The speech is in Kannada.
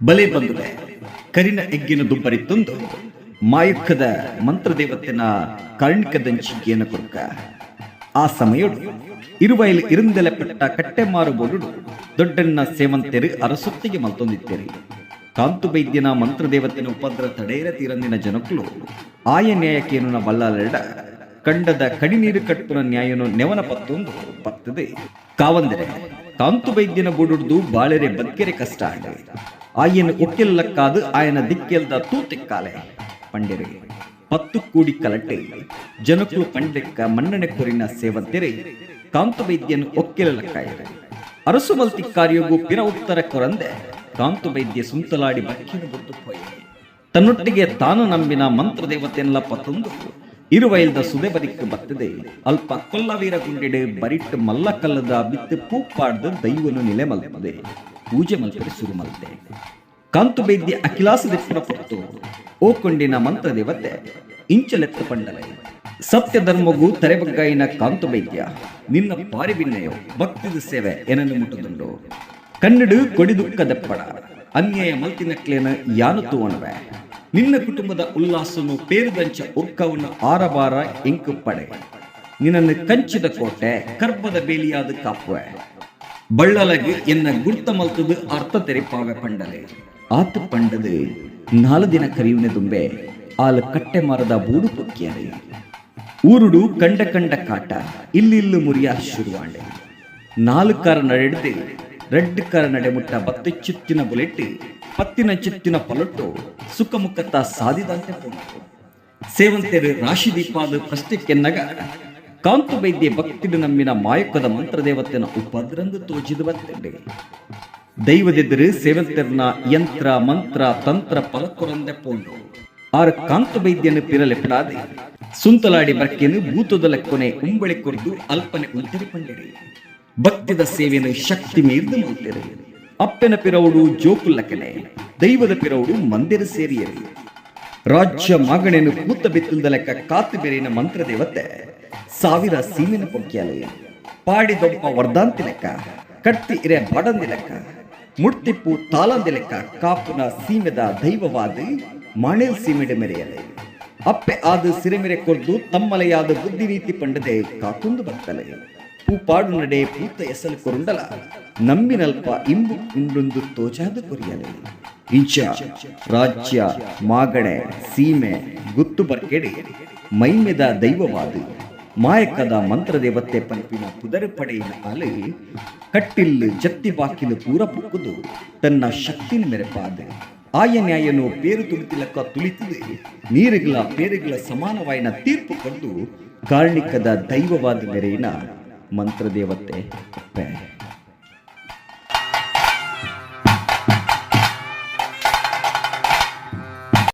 ಬಲೆ ಬಂದುವೆ ಕರಿನ ಎಗ್ಗಿನ ತಂದು ಮಾಯುಕ್ಕದ ಮಂತ್ರದೇವತೆನ ಕರ್ಣಿಕದಂಚಿಗೆಯನ್ನು ಕೊಡುಕ. ಆ ಸಮಯಡು ಇರುವೈಲು ಇರುಂದೆಲೆ ಪಟ್ಟ ಕಟ್ಟೆ ಮಾರು ಬೋಡುಡು ದೊಡ್ಡಣ್ಣ ಸೇವಂತೆರು ಅರಸೊತ್ತಿಗೆ ಮಲ್ತೊಂದಿತ್ತೇರಿ. ಕಾಂತು ಬೈದ್ಯನ ಮಂತ್ರದೇವತೆನ ಉಪದ್ರ ತಡೆಯರ ತೀರಂದಿನ ಜನಕ್ಕಳು ಆಯ ನ್ಯಾಯಕೇನು ಬಲ್ಲಾಲೆಡ ಕಂಡದ ಕಡಿನೀರು ಕಟ್ಟುನ ನ್ಯಾಯನು ನೆವನ ಪತ್ತೊಂದು ಪತ್ತದೆ. ಕಾವಂದರೆ ಕಾಂತು ವೈದ್ಯನ ಬುಡುಡ್ದು ಬಾಳೆರೆ ಬದ್ಕೆರೆ ಕಷ್ಟ ಆಗ ಆಯನ ಒಕ್ಕೆಲ್ಲಕ್ಕಾದ ಆಯನ ದಿಕ್ಕೆಲ್ದ ತೂತಿಕ್ಕಾಲೆ. ಪಂಡೆರೆ ಪತ್ತು ಕೂಡಿ ಕಲಟೆ. ಜನಕ್ಕಳು ಪಂಡೆಕ್ಕ ಮನ್ನಣೆ ಕೊರಿನ ಸೇವಂತೆರೆ. ಕಾಂತು ವೈದ್ಯನು ಒಕ್ಕೆಲಕ್ಕಾಯರೆ ಅರಸು ಮಲ್ತಿ ಕಾರ್ಯಗೂ ಪಿರ ಉತ್ತರ ಕೊರಂದೆ. ಕಾಂತು ವೈದ್ಯ ಸುಂತಲಾಡಿ ಬಕ್ಕಿನ ಬುದ್ದು ತನ್ನೊಟ್ಟಿಗೆ ತಾನು ನಂಬಿನ ಮಂತ್ರ ದೇವತೆಯನ್ನೆಲ್ಲ ಸುದೆ ಬದಿಕ್ಕೆ ಬತ್ತದೆ. ಅಲ್ಪ ಕೊಲ್ಲವೀರ ಗುಂಡಿಡೆ ಬರಿಟ್ ಮಲ್ಲಕಲ್ಲದ ಬಿತ್ತು ಪೂಪ್ಪಾಡ್ದ ದೈವನು ನೆಲೆ ಮಲ್ಪದೆ. ಪೂಜೆ ಮಲ್ಪದೆ ಸುರು ಮಲ್ತೆ ಕಂತು ಬೈದ್ಯ ಅಖಿಲಾಸ ಪುರಪುತ್ತು ಓಕೊಂಡಿನ ಮಂತ್ರ ದೇವತೆ ಇಂಚಲೆತ್ತ ಪಂಡಲೆ. ಸತ್ಯ ಧರ್ಮಗೂ ತರೆಬಗ್ಗಾಯಿನ ಕಾಂತು ಬೈದ್ಯ, ನಿನ್ನ ಪಾರಿಬಿನ್ನೆಯೋ ಭಕ್ತಿದ ಸೇವೆ ಏನನ್ನು ಮುಟ್ಟದುಂಡು. ಕನ್ನಡು ಕೊಡಿದುಕ್ಕ ದಪ್ಪಡ ಅನ್ಯಾಯ ಮಲ್ತಿನಕ್ಲೇನ ಯಾನು ತೂವಣವೆ ನಿನ್ನ ಕುಟುಂಬದ ಉಲ್ಲಾಸನು ಪೇರುದಂಚ ಉರ್ಕವನ್ನು ಆರಬಾರ ಎಂಕು ಪಡೆ. ನಿನ್ನನ್ನು ಕಂಚಿದ ಕೋಟೆ, ಕರ್ಬದ ಬೇಲಿಯಾದ ಕಾಪುವೆ. ಬಳ್ಳಲಗೆ ಎನ್ನ ಗುರ್ತ ಮಲ್ತದು ಅರ್ಥ ತೆರಿಪಾವೆ ಪಂಡಲೆ. ಆತು ಪಂಡದು ನಾಲ್ ದಿನ ಕರಿಯುವನೆ ದುಂಬೆ, ಆಲ ಕಟ್ಟೆ ಮರದ ಬೂಡು ಪೊಕ್ಕಿಯರೆ. ಊರುಡು ಕಂಡ ಕಂಡ ಕಾಟ, ಇಲ್ಲಿಲ್ಲು ಮುರಿಯ ಶುರುವಾಂಡೆ. ನಾಲ್ಕಾರ ನಡೆದು ರೆಡ್ ಕಾರ ನಡೆಮುಟ್ಟ ಬತ್ತು ಚಿತ್ತಿನ ಬುಲೆಟ್ ಪತ್ತಿನ ಚಿತ್ತಿನ ಪಲಟ್ಟು ಸುಖಮುಖತ ಸಾಧಿದಂತೆ ಸೇವಂತೆರು ರಾಶಿ ದೀಪಾದ ಪ್ರಶ್ನೆಕ್ಕೆನ್ನಗ ಕಾಂತು ವೈದ್ಯ ಭಕ್ತಿಡು ನಮ್ಮಿನ ಮಾಯಕದ ಮಂತ್ರದೇವತೆನ ಉಪದ್ರಂದು ತೋಜಿದು ಬತ್ತಂಡೆ ದೈವದೆದುರು ಸೇವಂತೆರ್ನ ಯಂತ್ರ, ಮಂತ್ರ, ತಂತ್ರ ಪಲಕೊರಂದೆ ಪೋಂಡು ಆರ ಕಾಂತು ಪಿರಲೆ ಪಿರಲೆಪಡಾದೆ ಸುಂತಲಾಡಿ ಬರ್ಕೆನು ಭೂತದ ಕೊನೆ ಉಂಬಳಿ ಕೊರ್ದು ಅಲ್ಪನೆ ಉಂಟರಿ ಪಂಡಿರಿ ಭಕ್ತಿದ ಸೇವೆಯನ್ನು ಶಕ್ತಿ ಮೀರಿದು ಮಾಡ್ತಿರಿ ಅಪ್ಪನ ಪಿರವುಡು ಜೋಕುಲಕಲೆ ದೈವದ ಪಿರವುಡು ಮಂದಿರ ಸೇರಿಯಲಿ ರಾಜ್ಯ ಮಾಗಣೆಯನ್ನು ಕೂತ ಬಿತ್ತಿಂದ ಲೆಕ್ಕ ಕಾತು ಬೆರಿನ ಮಂತ್ರ ದೇವತೆ ಸಾವಿರ ಸೀಮಿನ ಪೊಕ್ಕಿಯಲೆ ಪಾಡಿದೊಪ್ಪ ವರ್ಧಾಂತಿ ಲೆಕ್ಕ, ಕಟ್ಟಿ ಇರೆ ಬಡಂದಿ ಲೆಕ್ಕ, ಮುಡ್ತಿಪ್ಪು ತಾಲಂದಿ ಲೆಕ್ಕ ಕಾಪುನ ಸೀಮೆದ ದೈವವಾದ ಮಾಣೇಲ್ ಸೀಮೆಡೆ ಮೆರೆಯಲೆ. ಅಪ್ಪೆ ಆದ ಸಿರಿಮೆರೆ ಕೊರ್ದು ತಮ್ಮಲೆಯಾದ ಬುದ್ಧಿ ರೀತಿ ಪಂಡದೆ ಕಾಕುಂದು ಬರ್ತಲೆ. ಪೂಪಾಡು ನಡೆ ಪೂತ ಎಸಲು ಕೊರುಂಡಲ, ನಂಬಿನಲ್ಪ ಇಂಬು ಇಂಡೊಂದು ತೋಚಾದ ಕೊರಿಯಲೆ. ಇಂಚ, ರಾಜ್ಯ ಮಾಗಡೆ ಸೀಮೆ, ಗುತ್ತು ಬರ್ಕೆಡೆ, ಮೈಮೆದ ದೈವವಾದು, ಮಾಯಕದ ಮಂತ್ರದೇವತೆ ಪಂಪಿನ ಪುದರ ಪಡೆಯಿನ ಅಲೆ ಕಟ್ಟಿಲ್ಲು ಜತ್ತಿ ಬಾಕಿಲು ಪೂರ ಪುಕ್ಕುದು, ತನ್ನ ಶಕ್ತಿನ ಮೆರೆಪಾದೆ. ಆಯ ನ್ಯಾಯನು ಪೇರು ತುಳಿತಿಲಕ್ಕ ತುಳಿತಿದೆ, ನೀರುಗಳ ಪೇರುಗಳ ಸಮಾನವಾಯಿನ ತೀರ್ಪು ಕಂಡು, ಕಾರ್ಣಿಕದ ದೈವವಾದ ಮೆರೆಯಿನ ಮಂತ್ರದೇವತೆ ಅಪ್ಪೆ